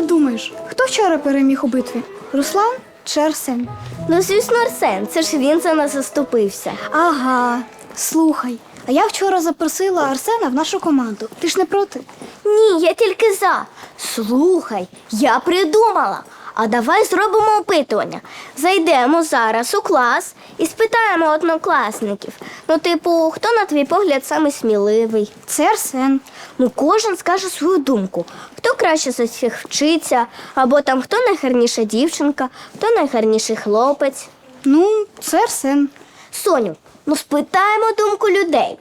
ти думаєш, хто вчора переміг у битві? Руслан чи Арсен? Ну, звісно, Арсен, це ж він за нас заступився. Ага, слухай. А я вчора запросила Арсена в нашу команду. Ти ж не проти? Ні, я тільки за. Слухай, я придумала. А давай зробимо опитування. Зайдемо зараз у клас і спитаємо однокласників. Ну, типу, хто на твій погляд саме сміливий? Це Арсен. Ну, кожен скаже свою думку. Хто краще за всіх вчиться, або там хто найгарніша дівчинка, хто найгарніший хлопець. Ну, це Арсен. Соню, ну спитаємо думку людей.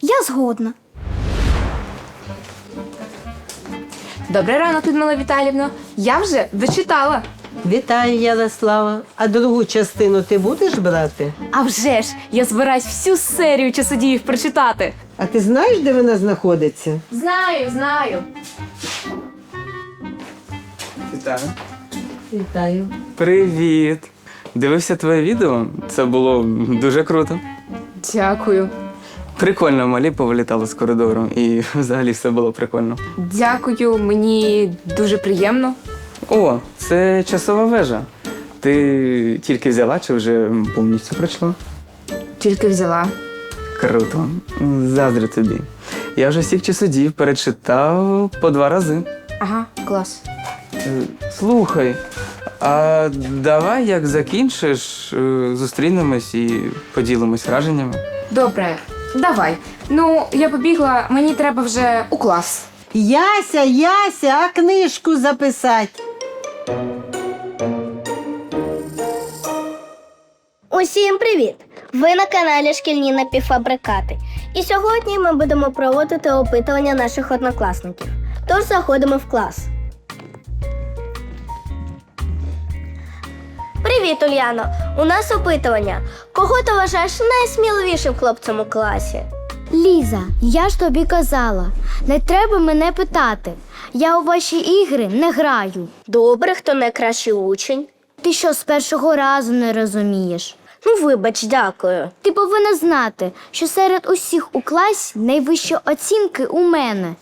Я згодна. Добрий ранок, Людмила Віталівна. Я вже дочитала. Вітаю, Ярослава. А другу частину ти будеш брати? А вже ж я збираюсь всю серію часодіїв прочитати. А ти знаєш, де вона знаходиться? Знаю, знаю. Вітаю. Вітаю. Привіт. Дивився твоє відео. Це було дуже круто. Дякую. Прикольно, малі повилітали з коридору, і взагалі все було прикольно. Дякую, мені дуже приємно. О, це часова вежа. Ти тільки взяла чи вже повністю пройшла? Тільки взяла. Круто. Заздрю тобі. Я вже всіх часодіїв перечитав по два рази. Ага, клас. Е, Слухай, а давай як закінчиш, е, зустрінемось і поділимось враженнями. Добре, давай. Ну, я побігла, мені треба вже у клас. Яся, Яся, а книжку записати. Усім привіт! Ви на каналі Шкільні напівфабрикати. І сьогодні ми будемо проводити опитування наших однокласників. Тож заходимо в клас. Привіт, У нас опитування. Кого ти вважаєш найсміливішим хлопцем у класі? Ліза, я ж тобі казала, не треба мене питати. Я у ваші ігри не граю. Добре, хто найкращий учень? Ти що з першого разу не розумієш? Ну, вибач, дякую. Ти повинна знати, що серед усіх у класі найвищі оцінки у мене.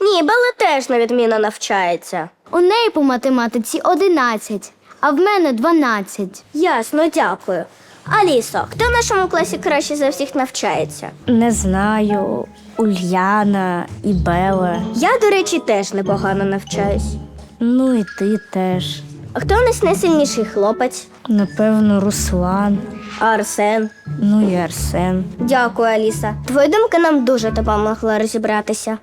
Ні, Белла теж на відміну навчається. У неї по математиці 11, а в мене 12. Ясно, дякую. Алісо, хто в нашому класі краще за всіх навчається? Не знаю, Ульяна і Бела. Я, до речі, теж непогано навчаюсь. Ну і ти теж. А хто у нас найсильніший хлопець? Напевно, Руслан, А Арсен. ну і Арсен. Дякую, Аліса. Твоя думка нам дуже допомогла розібратися.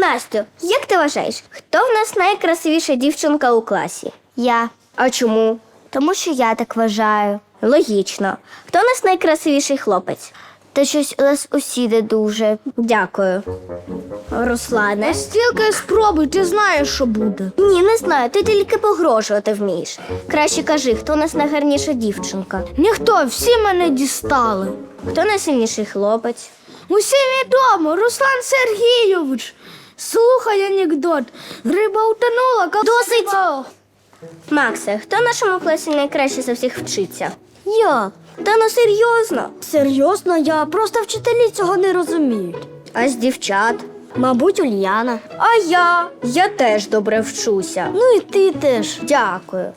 Настю, як ти вважаєш, хто в нас найкрасивіша дівчинка у класі? Я. А чому? Тому що я так вважаю. Логічно. Хто в нас найкрасивіший хлопець? Та щось у нас усі не дуже. Дякую. Руслане? Стільки спробуй, ти знаєш, що буде. Ні, не знаю, ти тільки погрожувати вмієш. Краще кажи, хто у нас найгарніша дівчинка? Ніхто, всі мене дістали. Хто найсильніший хлопець? Усім відомо, Руслан Сергійович. Слухай анекдот. Риба утонула, как Досить! Максе, хто в нашому класі найкраще за всіх вчиться? Я. Та ну серйозно. Серйозно, я просто вчителі цього не розуміють. А з дівчат? Мабуть, Ульяна. А я? Я теж добре вчуся. Ну і ти теж. Дякую.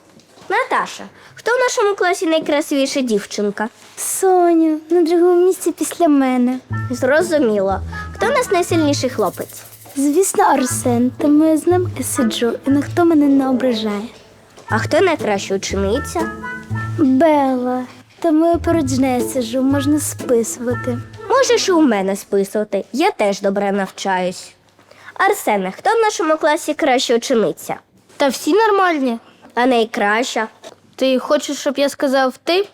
Наташа, хто в нашому класі найкрасивіша дівчинка? Соня, на другому місці після мене. Зрозуміло. Хто в нас найсильніший хлопець? Звісно, Арсен, тому я з ним і сиджу, і ніхто мене не ображає. А хто найкраща учениця? Бела, тому я поруч нею сиджу, можна списувати. Можеш і у мене списувати. Я теж добре навчаюсь. Арсене, хто в нашому класі краща учениця? Та всі нормальні. А найкраща? Ти хочеш, щоб я сказав ти?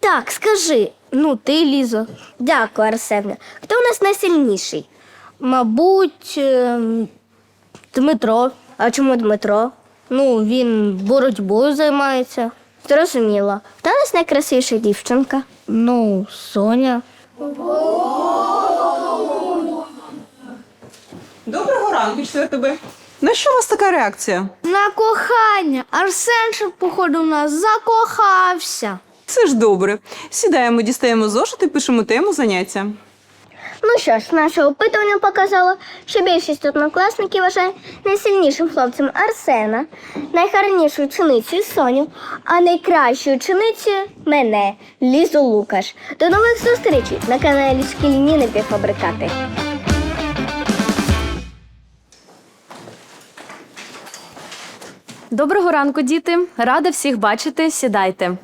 Так, скажи. Ну, ти, Ліза. Дякую, Арсене. Хто в нас найсильніший? Мабуть, ем, Дмитро. А чому Дмитро? Ну, він боротьбою займається. Зрозуміло. Хто у нас найкрасивіша дівчинка? Ну, Соня. Доброго ранку, 4 Б. На що у вас така реакція? На кохання. Арсен, що походу, в нас закохався. Це ж добре. Сідаємо, дістаємо зошит і пишемо тему заняття. Ну що ж, наше опитування показало, що більшість однокласників вважає найсильнішим хлопцем Арсена, найгарнішою ученицею Соню, а найкращою ученицею мене, Лізу Лукаш. До нових зустрічей на каналі Шкільні напівфабрикати. Доброго ранку, діти. Рада всіх бачити. Сідайте.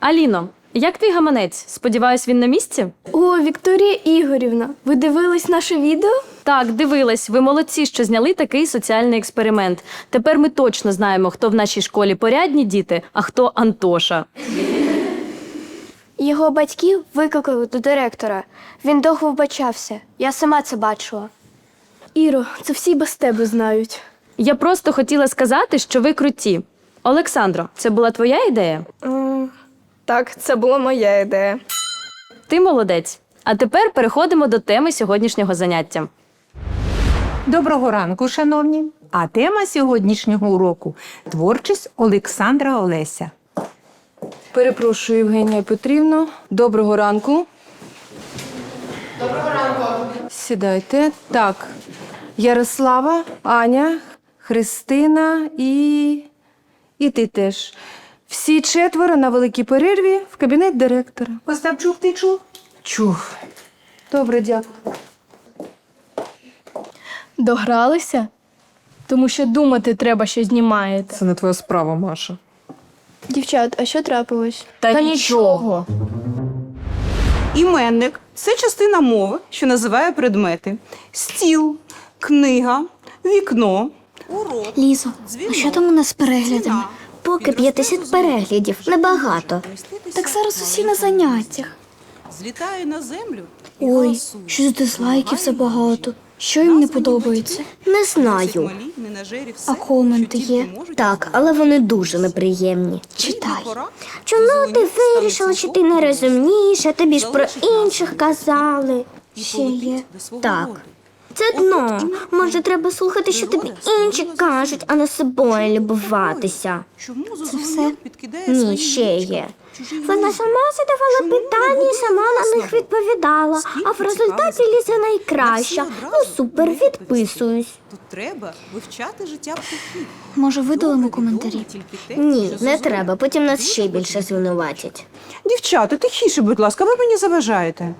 Аліно, як твій гаманець? Сподіваюсь, він на місці? О, Вікторія Ігорівна, ви дивились наше відео? Так, дивилась. Ви молодці, що зняли такий соціальний експеримент. Тепер ми точно знаємо, хто в нашій школі порядні діти, а хто Антоша. Його батьків викликали до директора. Він довго вбачався. Я сама це бачила. Іро, це всі без тебе знають. Я просто хотіла сказати, що ви круті. Олександро, це була твоя ідея? Так, це була моя ідея. Ти молодець. А тепер переходимо до теми сьогоднішнього заняття. Доброго ранку, шановні. А тема сьогоднішнього уроку творчість Олександра Олеся. Перепрошую, Євгенія Петрівно. Доброго ранку. Доброго ранку. Сідайте. Так. Ярослава, Аня, Христина і. і ти теж. Всі четверо на великій перерві в кабінет директора. Остапчук, ти чув? Чув. Добре, дякую. Догралися? Тому що думати треба, що знімаєте. Це не твоя справа, Маша. Дівчат, а що трапилось? Та, нічого. Іменник це частина мови, що називає предмети: стіл, книга, вікно, урок. Лізо, а що там у нас з переглядами? Поки 50 переглядів, небагато. Так зараз усі на заняттях. Злітає на землю. Ой, щось дизлайків забагато. Що їм не подобається? Не знаю. А коменти є? Так, але вони дуже неприємні. Читай. Чому ти вирішила, що ти не розумніша, тобі ж про інших казали? Ще є. Так. Це дно. Може, треба слухати, що тобі інші кажуть, а не собою любуватися. Це все? Ні, ще є. Вона сама задавала питання і сама на них відповідала. А в результаті Ліза найкраща. Ну супер, відписуюсь. Тут треба вивчати життя птахів. Може, видалимо коментарі? Ні, не треба, потім нас ще більше звинуватять. Дівчата, тихіше, будь ласка, ви мені заважаєте.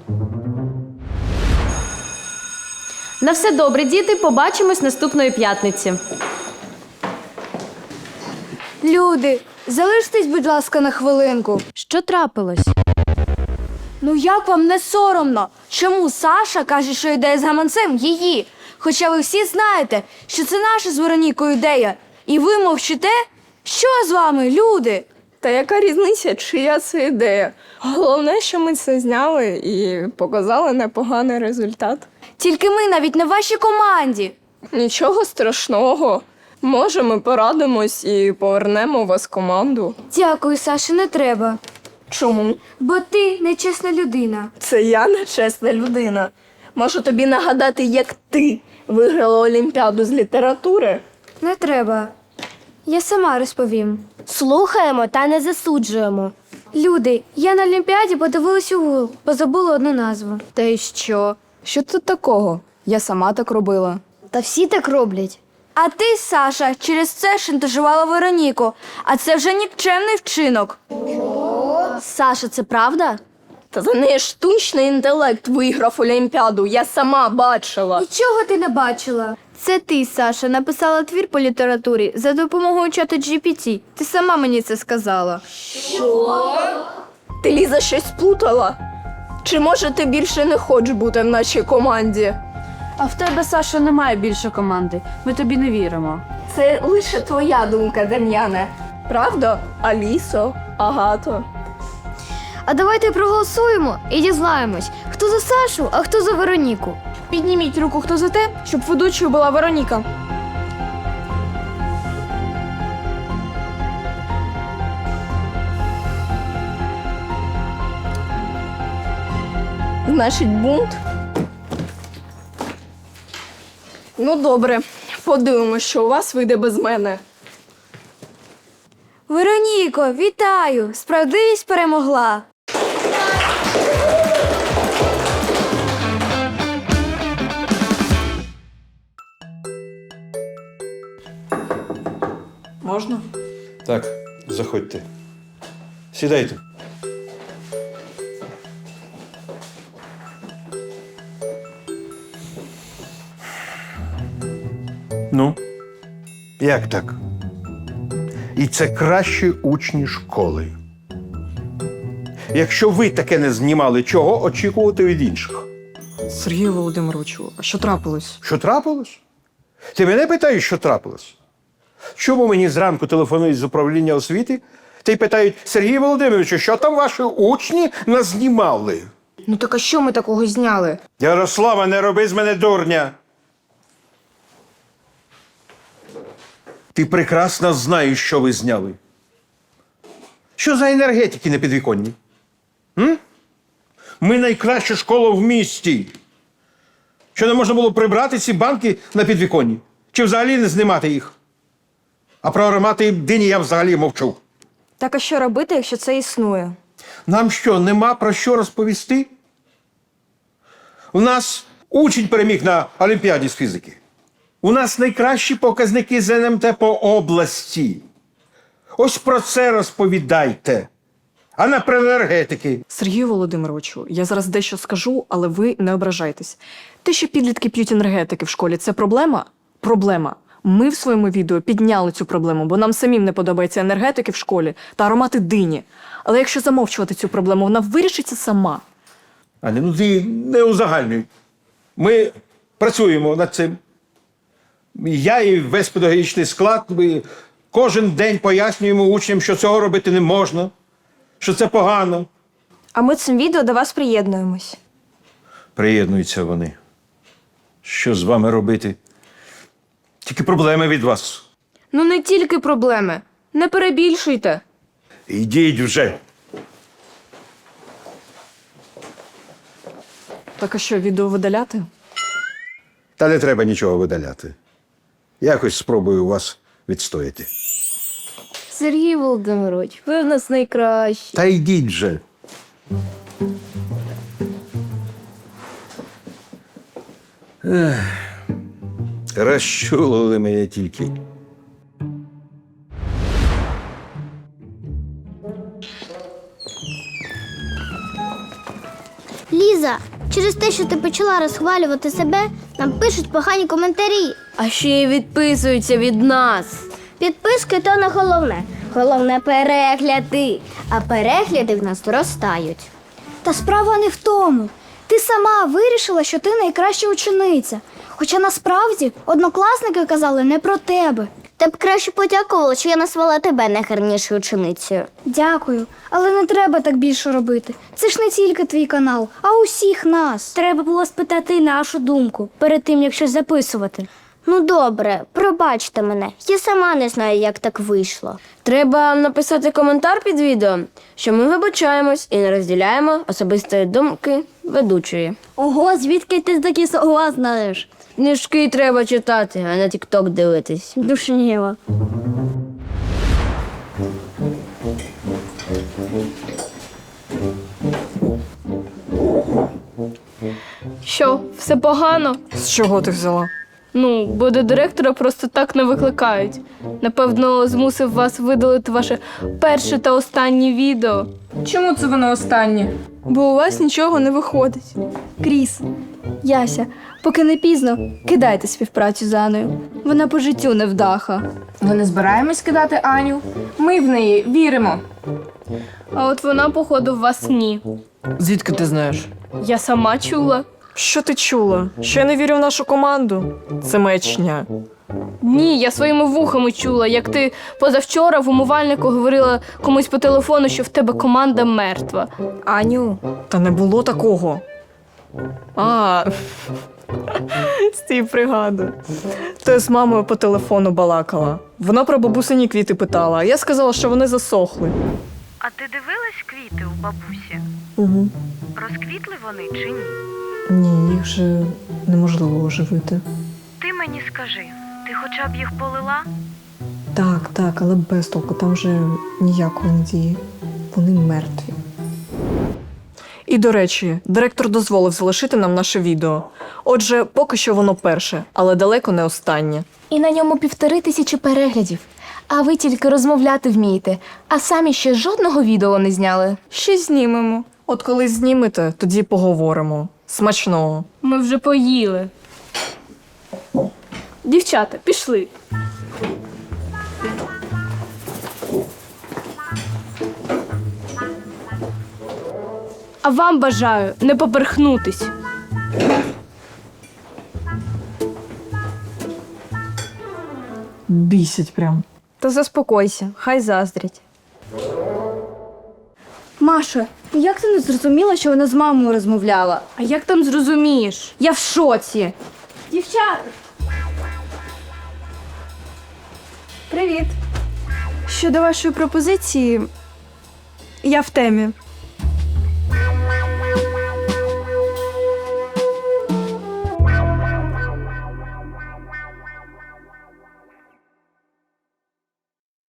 На все добре, діти. Побачимось наступної п'ятниці. Люди, залиштесь, будь ласка, на хвилинку. Що трапилось? Ну як вам не соромно? Чому Саша каже, що ідея з гаманцем її? Хоча ви всі знаєте, що це наша з Веронікою ідея. І ви мовчите? Що з вами, люди? Та яка різниця, чия це ідея? Головне, що ми це зняли і показали непоганий результат. Тільки ми навіть не в вашій команді. Нічого страшного. Може, ми порадимось і повернемо вас в команду. Дякую, Саша, не треба. Чому? Бо ти нечесна людина. Це я нечесна людина. Можу тобі нагадати, як ти виграла Олімпіаду з літератури. Не треба. Я сама розповім. Слухаємо та не засуджуємо. Люди, я на Олімпіаді подивилась у Google, бо забула одну назву. Та й що? Що тут такого? Я сама так робила. Та всі так роблять. А ти, Саша, через це шантажувала Вероніку, а це вже нікчемний вчинок. Саша, це правда? Та за неї штучний інтелект виграв Олімпіаду. Я сама бачила. Нічого ти не бачила. Це ти, Саша, написала твір по літературі за допомогою чату GPT. Ти сама мені це сказала. Що? Ти Ліза щось плутала? Чи може ти більше не хочеш бути в нашій команді? А в тебе, Саша, немає більше команди. Ми тобі не віримо. Це лише твоя думка, Дем'яне. Правда? Алісо, Агато. А давайте проголосуємо і дізнаємось, хто за Сашу, а хто за Вероніку. Підніміть руку, хто за те, щоб ведучою була Вероніка. значить бунт. Ну, добре, подивимося, що у вас вийде без мене. Вероніко, вітаю! Справдивість перемогла. Можна? Так, заходьте. Сідайте. Ну, як так? І це кращі учні школи. Якщо ви таке не знімали, чого очікувати від інших? Сергію Володимировичу, а що трапилось? Що трапилось? Ти мене питаєш, що трапилось? Чому мені зранку телефонують з управління освіти та й питають Сергій Володимировичу, що там ваші учні назнімали? Ну так а що ми такого зняли? Ярослава, не роби з мене дурня. Ти прекрасно знаєш, що ви зняли. Що за енергетики на підвіконні? М? Ми найкраща школа в місті. Що не можна було прибрати ці банки на підвіконні? Чи взагалі не знімати їх? А про аромати дині я взагалі мовчу. Так а що робити, якщо це існує? Нам що, нема про що розповісти? У нас учень переміг на Олімпіаді з фізики. У нас найкращі показники з НМТ по області. Ось про це розповідайте. А не про енергетики. Сергію Володимировичу, я зараз дещо скажу, але ви не ображайтесь. Те, що підлітки п'ють енергетики в школі, це проблема? Проблема. Ми в своєму відео підняли цю проблему, бо нам самим не подобаються енергетики в школі та аромати дині. Але якщо замовчувати цю проблему, вона вирішиться сама. Аня, ну ти не узагальнюй. Ми працюємо над цим. Я і весь педагогічний склад. Ми кожен день пояснюємо учням, що цього робити не можна, що це погано. А ми цим відео до вас приєднуємось. Приєднуються вони. Що з вами робити? Тільки проблеми від вас. Ну не тільки проблеми. Не перебільшуйте. Ідіть вже. Так а що, відео видаляти? Та не треба нічого видаляти. Якось спробую вас відстояти. Сергій Володимирович, ви в нас найкращі. Та йдіть вже. Ех, Розчулили мене тільки. Ліза, через те, що ти почала розхвалювати себе, нам пишуть погані коментарі. А ще й відписуються від нас. Підписки то не головне. Головне перегляди. А перегляди в нас зростають. Та справа не в тому. Ти сама вирішила, що ти найкраща учениця. Хоча насправді однокласники казали не про тебе. Ти б краще подякувала, що я назвала тебе найгарнішою ученицею. Дякую, але не треба так більше робити. Це ж не тільки твій канал, а усіх нас. Треба було спитати нашу думку перед тим, як щось записувати. Ну добре, пробачте мене. Я сама не знаю, як так вийшло. Треба написати коментар під відео, що ми вибачаємось і не розділяємо особистої думки ведучої. Ого, звідки ти такі слова знаєш? Книжки треба читати, а не тікток дивитись. Душніва. Що, все погано? З чого ти взяла? Ну, бо до директора просто так не викликають. Напевно, змусив вас видалити ваше перше та останнє відео. Чому це воно останнє? Бо у вас нічого не виходить. Кріс, Яся, поки не пізно, кидайте співпрацю з Аною. Вона по життю невдаха. Ми не збираємось кидати Аню. Ми в неї віримо. А от вона, походу, в вас ні. Звідки ти знаєш? Я сама чула. Що ти чула? Що я не вірю в нашу команду? Це маячня. Ні, я своїми вухами чула, як ти позавчора в умивальнику говорила комусь по телефону, що в тебе команда мертва. Аню, Та не було такого. А, стій пригадую. То я з мамою по телефону балакала. Вона про бабусині квіти питала, а я сказала, що вони засохли. А ти дивилась квіти у бабусі? Угу. Розквітли вони чи ні? Ні, їх же неможливо оживити. Ти мені скажи, ти хоча б їх полила? Так, так, але без толку, там вже ніякої надії. Вони мертві. І до речі, директор дозволив залишити нам наше відео. Отже, поки що воно перше, але далеко не останнє. І на ньому півтори тисячі переглядів. А ви тільки розмовляти вмієте, а самі ще жодного відео не зняли. Ще знімемо. От коли знімете, тоді поговоримо. Смачного. Ми вже поїли. Дівчата, пішли. А вам бажаю не поперхнутись. Бісять прям. Та заспокойся, хай заздрять. Маша, як ти не зрозуміла, що вона з мамою розмовляла? А як там зрозумієш? Я в шоці. Дівчата! Привіт. Щодо вашої пропозиції, я в темі.